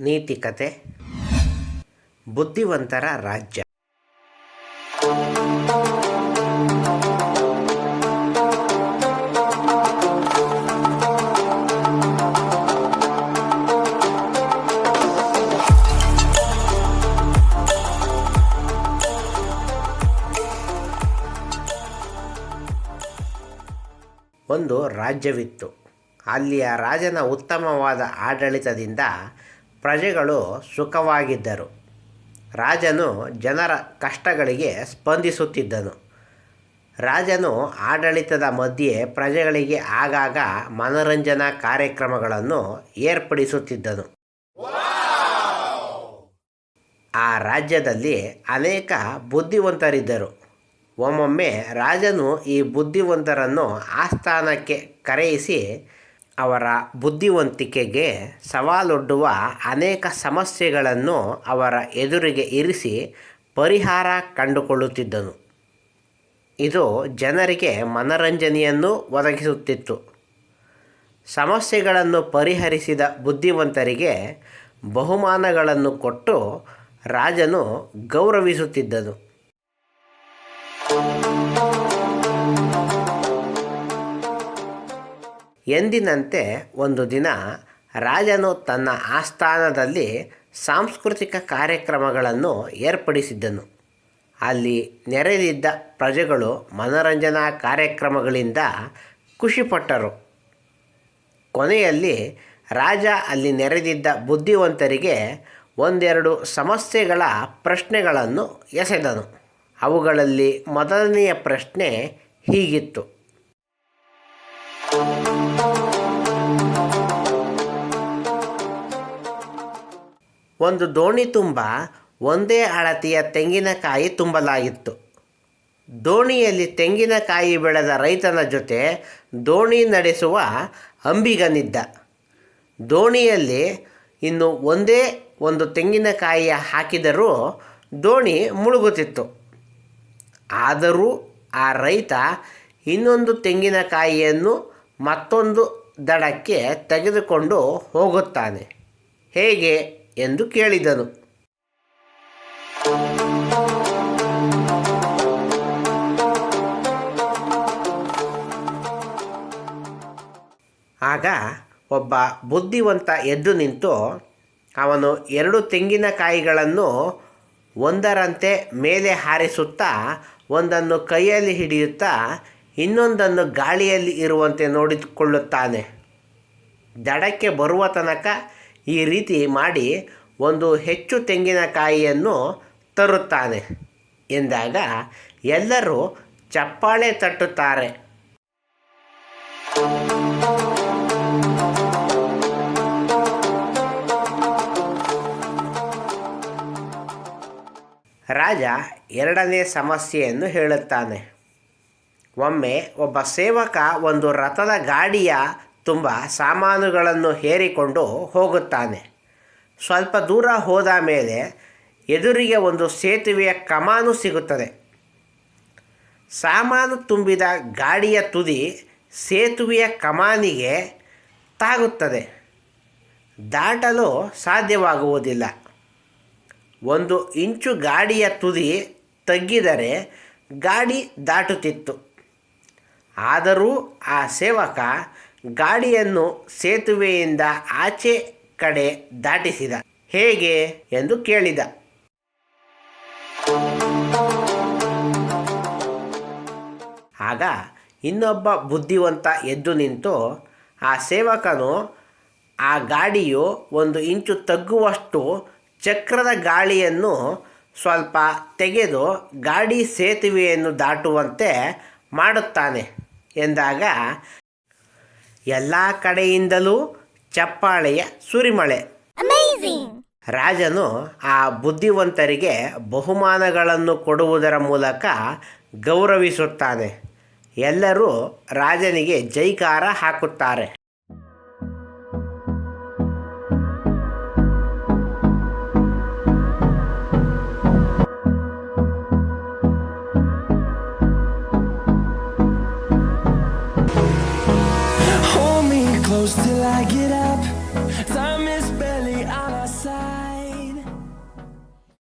ನೀತಿಕತೆ ಬುದ್ಧಿವಂತರ ರಾಜ್ಯ. ಒಂದು ರಾಜ್ಯವಿತ್ತು. ಅಲ್ಲಿಯ ರಾಜನ ಉತ್ತಮವಾದ ಆಡಳಿತದಿಂದ ಪ್ರಜೆಗಳು ಸುಖವಾಗಿದ್ದರು. ರಾಜನು ಜನರ ಕಷ್ಟಗಳಿಗೆ ಸ್ಪಂದಿಸುತ್ತಿದ್ದನು. ರಾಜನು ಆಡಳಿತದ ಮಧ್ಯೆ ಪ್ರಜೆಗಳಿಗೆ ಆಗಾಗ ಮನರಂಜನಾ ಕಾರ್ಯಕ್ರಮಗಳನ್ನು ಏರ್ಪಡಿಸುತ್ತಿದ್ದನು. ಆ ರಾಜ್ಯದಲ್ಲಿ ಅನೇಕ ಬುದ್ಧಿವಂತರಿದ್ದರು. ಒಮ್ಮೊಮ್ಮೆ ರಾಜನು ಈ ಬುದ್ಧಿವಂತರನ್ನು ಆಸ್ಥಾನಕ್ಕೆ ಕರೆಯಿಸಿ ಅವರ ಬುದ್ಧಿವಂತಿಕೆಗೆ ಸವಾಲೊಡ್ಡುವ ಅನೇಕ ಸಮಸ್ಯೆಗಳನ್ನು ಅವರ ಎದುರಿಗೆ ಇರಿಸಿ ಪರಿಹಾರ ಕಂಡುಕೊಳ್ಳುತ್ತಿದ್ದನು. ಇದು ಜನರಿಗೆ ಮನರಂಜನೆಯನ್ನು ಒದಗಿಸುತ್ತಿತ್ತು. ಸಮಸ್ಯೆಗಳನ್ನು ಪರಿಹರಿಸಿದ ಬುದ್ಧಿವಂತರಿಗೆ ಬಹುಮಾನಗಳನ್ನು ಕೊಟ್ಟು ರಾಜನು ಗೌರವಿಸುತ್ತಿದ್ದನು. ಎಂದಿನಂತೆ ಒಂದು ದಿನ ರಾಜನು ತನ್ನ ಆಸ್ಥಾನದಲ್ಲಿ ಸಾಂಸ್ಕೃತಿಕ ಕಾರ್ಯಕ್ರಮಗಳನ್ನು ಏರ್ಪಡಿಸಿದ್ದನು. ಅಲ್ಲಿ ನೆರೆದಿದ್ದ ಪ್ರಜೆಗಳು ಮನರಂಜನಾ ಕಾರ್ಯಕ್ರಮಗಳಿಂದ ಖುಷಿಪಟ್ಟರು. ಕೊನೆಯಲ್ಲಿ ರಾಜ ಅಲ್ಲಿ ನೆರೆದಿದ್ದ ಬುದ್ಧಿವಂತರಿಗೆ ಒಂದೆರಡು ಸಮಸ್ಯೆಗಳ ಪ್ರಶ್ನೆಗಳನ್ನು ಎಸೆದನು. ಅವುಗಳಲ್ಲಿ ಮೊದಲನೆಯ ಪ್ರಶ್ನೆ ಹೀಗಿತ್ತು. ಒಂದು ದೋಣಿ ತುಂಬ, ಒಂದೇ ಅಳತೆಯ ತೆಂಗಿನಕಾಯಿ ತುಂಬಲಾಗಿತ್ತು. ದೋಣಿಯಲ್ಲಿ ತೆಂಗಿನಕಾಯಿ ಬೆಳೆದ ರೈತನ ಜೊತೆ ದೋಣಿ ನಡೆಸುವ ಅಂಬಿಗನಿದ್ದ. ದೋಣಿಯಲ್ಲಿ ಇನ್ನು ಒಂದೇ ಒಂದು ತೆಂಗಿನಕಾಯಿಯ ಹಾಕಿದರೂ ದೋಣಿ ಮುಳುಗುತ್ತಿತ್ತು. ಆದರೂ ಆ ರೈತ ಇನ್ನೊಂದು ತೆಂಗಿನಕಾಯಿಯನ್ನು ಮತ್ತೊಂದು ದಡಕ್ಕೆ ತೆಗೆದುಕೊಂಡು ಹೋಗುತ್ತಾನೆ. ಹೇಗೆ? ಎಂದು ಕೇಳಿದನು ಆಗ ಒಬ್ಬ ಬುದ್ಧಿವಂತ ಎದ್ದು ನಿಂತು ಅವನು ಎರಡು ತೆಂಗಿನಕಾಯಿಗಳನ್ನು ಒಂದರಂತೆ ಮೇಲೆ ಹಾರಿಸುತ್ತಾ ಒಂದನ್ನು ಕೈಯಲ್ಲಿ ಹಿಡಿಯುತ್ತಾ ಇನ್ನೊಂದನ್ನು ಗಾಳಿಯಲ್ಲಿ ಇರುವಂತೆ ನೋಡಿಕೊಳ್ಳುತ್ತಾನೆ. ದಡಕ್ಕೆ ಬರುವ ತನಕ ಈ ರೀತಿ ಮಾಡಿ ಒಂದು ಹೆಚ್ಚು ತೆಂಗಿನಕಾಯಿಯನ್ನು ತರುತ್ತಾನೆ. ಎಂದಾಗ ಎಲ್ಲರೂ ಚಪ್ಪಾಳೆ ತಟ್ಟುತ್ತಾರೆ. ರಾಜ ಎರಡನೇ ಸಮಸ್ಯೆಯನ್ನು ಹೇಳುತ್ತಾನೆ. ಒಮ್ಮೆ ಒಬ್ಬ ಸೇವಕ ಒಂದು ರಥದ ಗಾಡಿಯ ತುಂಬ ಸಾಮಾನುಗಳನ್ನು ಹೇರಿಕೊಂಡು ಹೋಗುತ್ತಾನೆ. ಸ್ವಲ್ಪ ದೂರ ಹೋದ ಮೇಲೆ ಎದುರಿಗೆ ಒಂದು ಸೇತುವೆಯ ಕಮಾನು ಸಿಗುತ್ತದೆ. ಸಾಮಾನು ತುಂಬಿದ ಗಾಡಿಯ ತುದಿ ಸೇತುವೆಯ ಕಮಾನಿಗೆ ತಾಗುತ್ತದೆ. ದಾಟಲು ಸಾಧ್ಯವಾಗುವುದಿಲ್ಲ. ಒಂದು ಇಂಚು ಗಾಡಿಯ ತುದಿ ತಗ್ಗಿದರೆ ಗಾಡಿ ದಾಟುತ್ತಿತ್ತು. ಆದರೂ ಆ ಸೇವಕ ಗಾಡಿಯನ್ನು ಸೇತುವೆಯಿಂದ ಆಚೆ ಕಡೆ ದಾಟಿಸಿದ. ಹೇಗೆ? ಎಂದು ಕೇಳಿದ. ಆಗ ಇನ್ನೊಬ್ಬ ಬುದ್ಧಿವಂತ ಎದ್ದು ನಿಂತು, ಆ ಸೇವಕನು, ಆ ಗಾಡಿಯು ಒಂದು ಇಂಚು ತಗ್ಗುವಷ್ಟು ಚಕ್ರದ ಗಾಳಿಯನ್ನು ಸ್ವಲ್ಪ ತೆಗೆದು ಗಾಡಿ ಸೇತುವೆಯನ್ನು ದಾಟುವಂತೆ ಮಾಡುತ್ತಾನೆ ಎಂದಾಗ ಎಲ್ಲ ಕಡೆಯಿಂದಲೂ ಚಪ್ಪಾಳೆಯ ಸುರಿಮಳೆ. ರಾಜನು ಆ ಬುದ್ಧಿವಂತರಿಗೆ ಬಹುಮಾನಗಳನ್ನು ಕೊಡುವುದರ ಮೂಲಕ ಗೌರವಿಸುತ್ತಾನೆ. ಎಲ್ಲರೂ ರಾಜನಿಗೆ ಜೈಕಾರ ಹಾಕುತ್ತಾರೆ. close till I get up. Time is barely